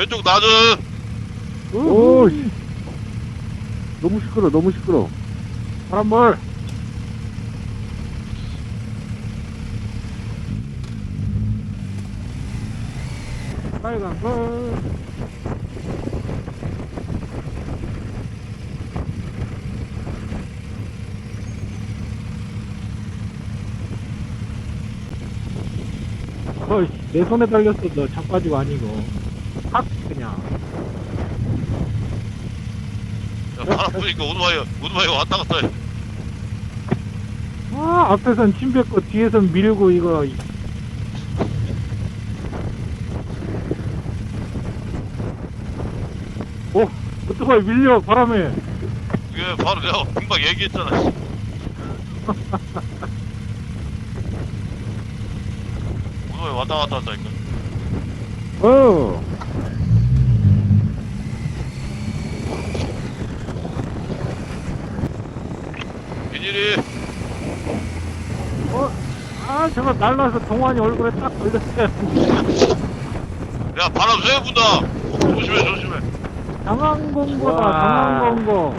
왼쪽 낮은 오, 씨. 너무 시끄러, 너무 시끄러. 바람물 빨간 걸. 어이, 내 손에 달렸어. 너 자빠지고 아니고 확 그냥. 야, 바람 부니까 오토바이 오토바이 왔다 갔다 해. 아 앞에선 침 뱉고 뒤에선 밀고 이거. 오 오토바이 밀려 바람에. 이게 바로 내가 금방 얘기했잖아 오토바이 왔다 갔다 한다니까 어. 비닐이. 어? 아 저거 날라서 동환이 얼굴에 딱 걸렸어요. 야 바람 세 분다. 조심해 조심해. 장항공고다 와. 장항공고.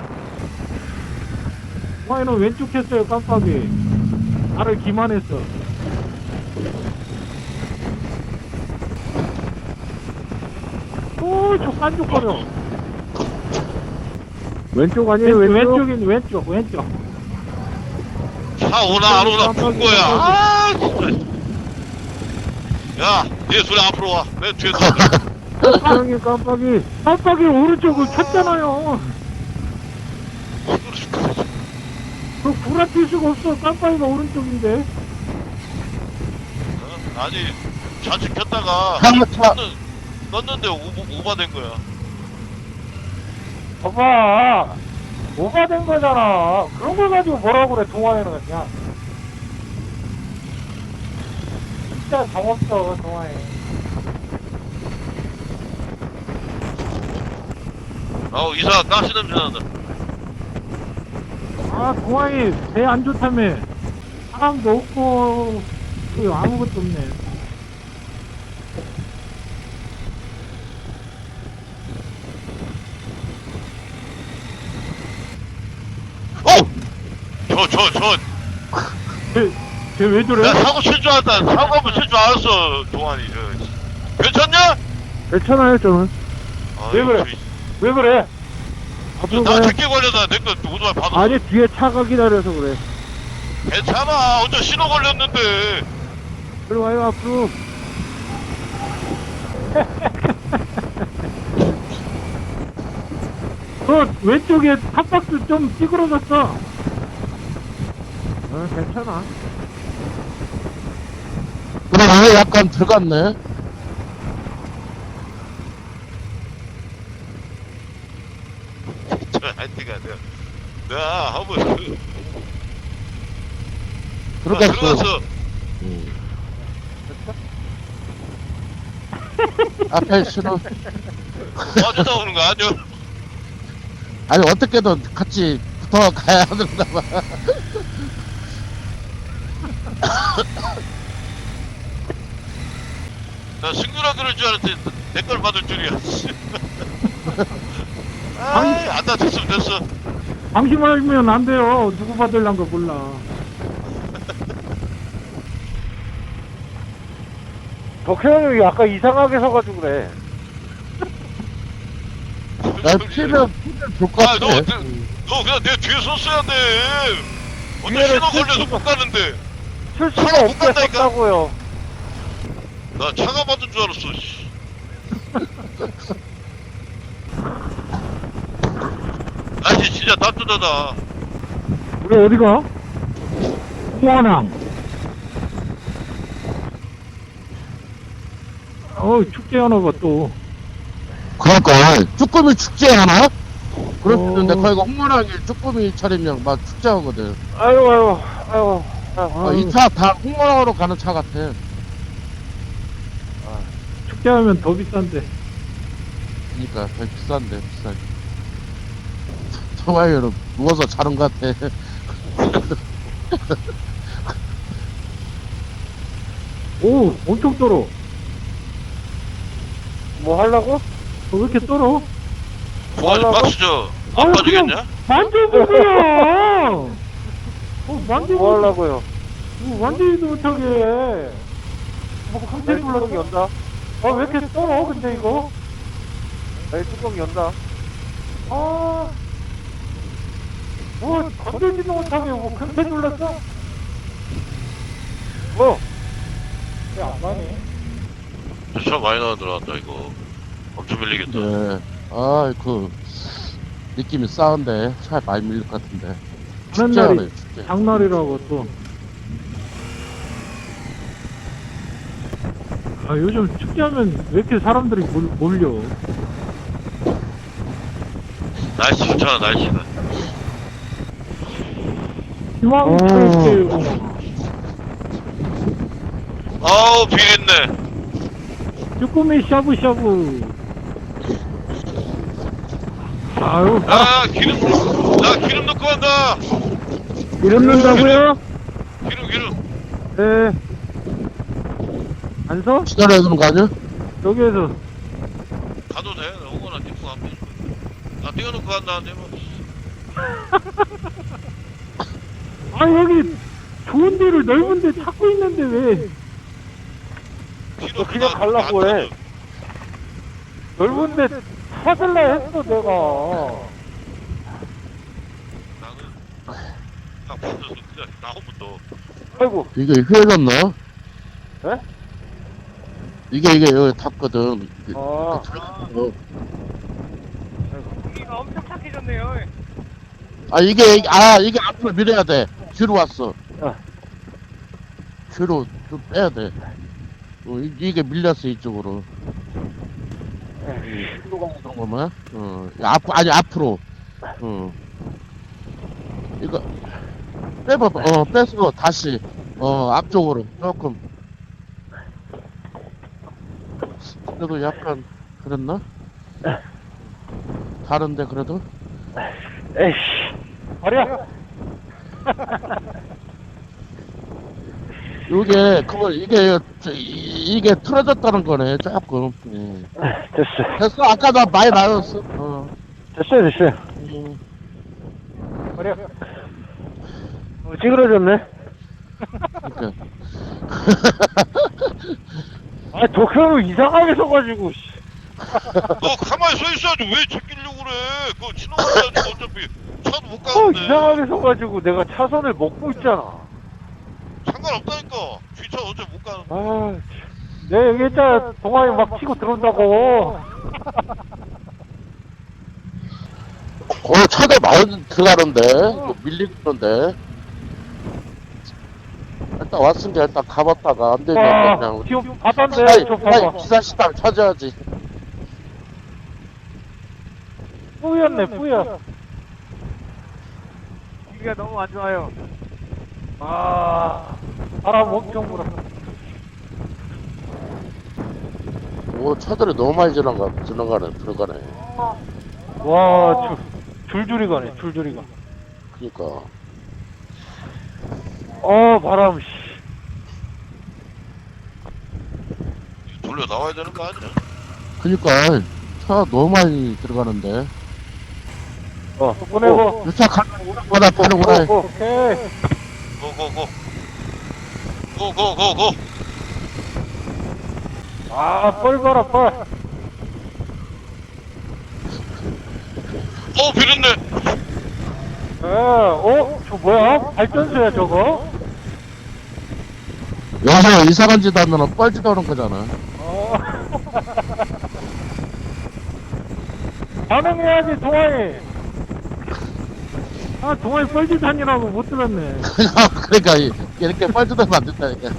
동환이는 왼쪽 했어요 깜빡이. 나를 기만했어 오저 깐족거려. 왼쪽 아니에요, 왼쪽, 왼쪽? 왼쪽인 왼쪽 왼쪽. 차 오나 안 오나 본 거야. 아 진짜. 야 뒤에 소리 앞으로 와내 뒤에 서 깜빡이, 깜빡이. 깜빡이 오른쪽을 켰잖아요. 그 구라칠 수가 없어. 깜빡이가 오른쪽인데. 어? 아니 좌측 켰다가. 상차 넣는, 넣는데 오버, 오버된 거야. 봐봐. 오바된 거잖아. 그런 걸 가지고 뭐라고 그래 동화에는 그냥. 진짜 정없어 동화에. 아우 이사 가스 냄새 난다. 아 동화에 배 안 좋다며. 사람도 없고 그 아무것도 없네 저저저 쟤왜 저래? 야 사고 칠 줄 알았다 사고 한번 칠 줄 알았어 동환이 저 괜찮냐? 괜찮아요, 저는. 왜 그래? 왜 그래? 앞으로 나 가요. 늦게 걸려다 내거 오토바이 받았어 아니, 뒤에 차가 기다려서 그래. 괜찮아 어제 신호 걸렸는데 앞으로 와요, 앞으로. 그 왼쪽에 탑박스 좀 찌그러졌어 어, 괜찮아. 그러네 약간 들어갔네 저 하여튼가 내가 내가 한번 그- 아, 들어갔어 들어갔어 음. 앞에 신호 빠져다 오는 거 아니야? 아니 어떻게든 같이 붙어 가야 하는가 봐 나 승규라 그럴 줄 알았더니 내 걸 받을 줄이야. 아이 안 다쳤으면 됐어 방심하면 안 돼요 누구 받을란 거 몰라 형이 아까 이상하게 서가지고 그래. 나 피면 줄것 아, 너, 같아 너, 너 그냥 내 뒤에 섰어야 돼. 어떤 뒤에는 신호 걸려서 못 가는데. 칠 차가 못 없게 간다니까. 섰다고요. 나 차가 받은 줄 알았어. 씨. 아니, 진짜 답답하다. 우리 어디가? 호안항 어 축제 하나 봐 또 그러니까 쭈꾸미 축제 하나? 그렇는데 어. 거기가 홍문항이 쭈꾸미 차림형 막 축제하거든 아이고, 아이고, 아이고. 아, 이 차 다 홍문항으로 가는 차 같아 축제하면 더 비싼데 그니까 더 비싼데 비싸게 정말로 누워서 자는 것 같아 오 엄청 떨어 뭐 하려고? 왜 이렇게 떨어? 뭐하려고? 박스죠 아유, 안 빠지겠냐? 만져보세요! 어, 뭐 만지고, 하려고요? 뭐 만지지도 못하게. 뭐, 내 컴퓨터 뚜껑 눌러서. 연다. 아, 왜 이렇게 떨어, 근데 이거? 내 뚜껑 연다. 아. 뭐, 건들지도 못하게, 뭐, 금세 눌렀어? 뭐? 왜안 가네? 차 많이 나와 들어간다 이거 엄청 밀리겠다 네. 아, 그, 느낌이 싸운데, 차 많이 밀릴 것 같은데. 하는 축제하네, 날이 축제. 장날이라고 또. 아, 요즘 축제하면 왜 이렇게 사람들이 몰, 몰려? 날씨 좋잖아 날씨가 희망 프레스테이고 아우 비린내 쭈꾸미 샤브샤브. 아유, 야 기름 야 기름 넣고 간다 이름 넣는다고요? 기름 기름 네. 안 서? 기다려야 되는 거 아니야? 여기에서. 가도 돼 오거나 띠고 가면 나 띄워놓고 간다는데 뭐 아, 여기 좋은 데를 넓은 데 찾고 있는데 왜? 기름 그냥 가려고 해. 넓은 데 찾을라 했어, 내가. 나는 딱 붙어서 그냥 나오면 또 아이고, 이게 휘어졌나? 에? 이게, 이게 여기 탔거든. 그- 아, 어. 공기가 엄청 착해졌네요. 아, 이게, 이게- 아, 이게 앞으로 밀어야 돼. 뒤로 왔어. 아. 뒤로 좀 빼야 돼. 어, 이- 이게 밀렸어, 이쪽으로. 그런 거만? 어, 앞, 아니, 앞으로. 어. 이거, 빼봐봐. 어, 빼서 다시, 어, 앞쪽으로. 조금. 그래도 약간, 그랬나? 다른데, 그래도? 에이씨. 버려. 요게, 그걸, 이게, 저, 이- 이게 틀어졌다는 거네, 조금. 예. 됐어. 됐어, 아까 나 많이 나눴어. 어. 됐어요, 됐어요. 음. 버려. 어, 찌그러졌네. 그러니까. 아, 도쿄는 이상하게 서가지고, 씨. 너 가만히 서 있어야지 왜 제끼려고 그래 그거 지나가야지 어차피 차도 못 어, 가는데 이상하게 서가지고 내가 차선을 먹고 있잖아. 상관없다니까 뒤차 어차피 못 가는데 아, 참. 내가 여기 있잖아. 동아리 막 치고 들어온다고. 어, 차도 많이 들어가는데, 이거 밀리는데. 일단 왔으니까 일단 가봤다가 안 되면 와, 그냥. 지금 바다인데, 빨리, 저 빨리 봐봐. 기사 식당 찾아야지. 뿌였네, 뿌여. 공기가 너무 안 좋아요. 아, 바람 엄청 불어. 오, 차들이 너무 많이 지나가, 지나가네, 들어가네. 와, 줄, 줄줄이 가네, 줄줄이 가. 그니까. 어, 바람, 씨. 돌려 나와야 되는 거 아니야 그니까, 차 너무 많이 들어가는데. 어, 보내고. 이차 가는 거다, 파는 거다. 오, 오케이. 고고고 고고고고 아, 뻘 봐라, 뻘. 어 비린내 에, 어? 저 뭐야? 발전소야, 저거? 여기서 이상한 짓 하면 뻘짓 하는 거잖아. 어. 반응해야지, 동아리. 아, 동아리 뻘짓하니라고 못 들었네. 그러니까, 이- 이렇게 뻘짓 하면 안 된다니까.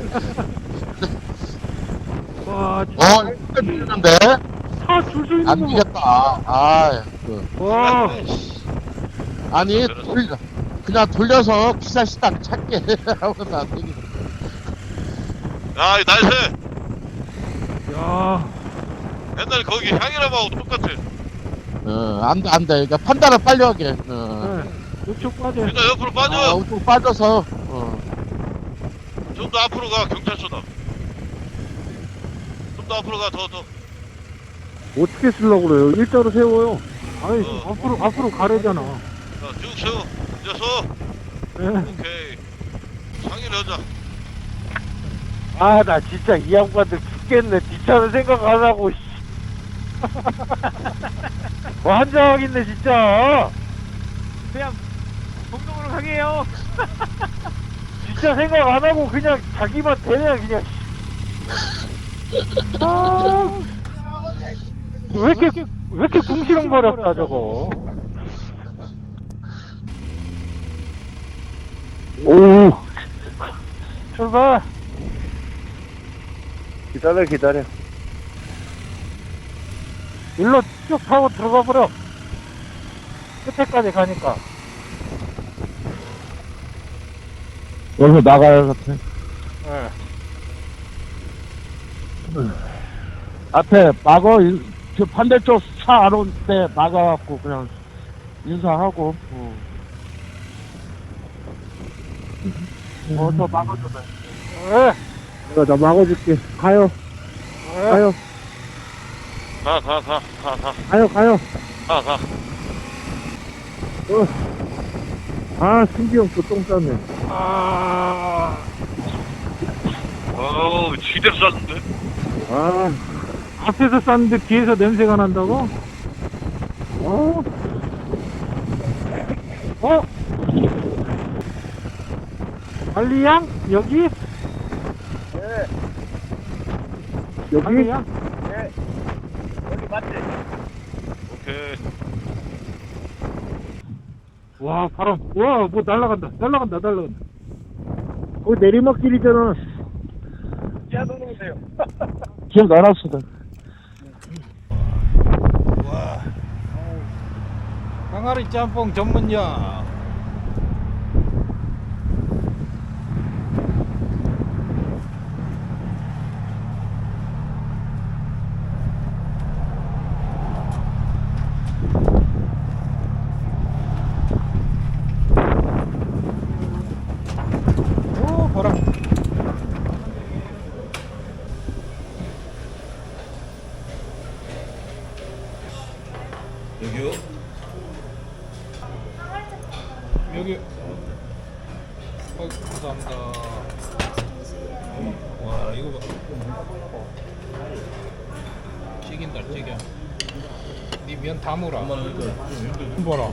와, 어, 이거 밀리는데? 차줄 서 있는 안 거. 봐. 되겠다. 아, 그. 와, 아니, 돌려, 그냥 돌려서 기사 식당 찾게 하면 안 되겠다. 야이 날새 야, 옛날 거기 향이람하고 똑같아 어, 안 돼, 안 돼. 그러니까 판단을 빨리 하게. 어. 네, 우측 빠져. 그러니까 옆으로 아, 빠져 좀 빠져서, 어. 좀 더 앞으로 가 경찰서다 좀 더 앞으로 가 더 더 어떻게 쓰려고 그래요? 일자로 세워요. 아니, 어. 앞으로, 앞으로 가래잖아. 자, 쭉 세워. 이제 서. 예. 오케이. 상의를 하자. 아, 나 진짜 이 양반들 죽겠네. 뒷차는 생각 안 하고, 씨. 뭐, 한장하겠네, 진짜. 그냥 동동으로 가게요. 진짜 생각 안 하고, 그냥 자기만 되냐, 그냥. 아, 왜 이렇게, 왜 이렇게 궁시렁 버렸다, 저거. 오. 출발. 기다려, 기다려. 일로 쭉 타고 들어가 버려. 끝에까지 가니까. 여기서 나가야 같아. 예. 앞에 막어, 인- 저 반대쪽 차 안 올 때 막아갖고 그냥 인사하고. 어. 어, 저 막아줘. 예. 내가 나 막아줄게. 가요, 예. 가요, 가, 가, 가, 가, 가, 가요, 가요. 가, 가. 아, 승기 형또 똥 쌌네. 아. 어우, 지대로 쌌는데? 아, 앞에서 쌌는데 뒤에서 냄새가 난다고? 어? 어? 알리양? 여기? 네. 여기? 알리양? 여기 맞지? 오케이. 와, 바람. 와, 뭐 날라간다. 날라간다, 날라간다. 거기 내리막길이잖아. 동동세요. 기억 안 왔어. 항아리 짬뽕 전문점. 오, 바람. 여기요? 여기 어, 감사합니다 와 이거 봐 찌긴다 찌겨 다물어 봐라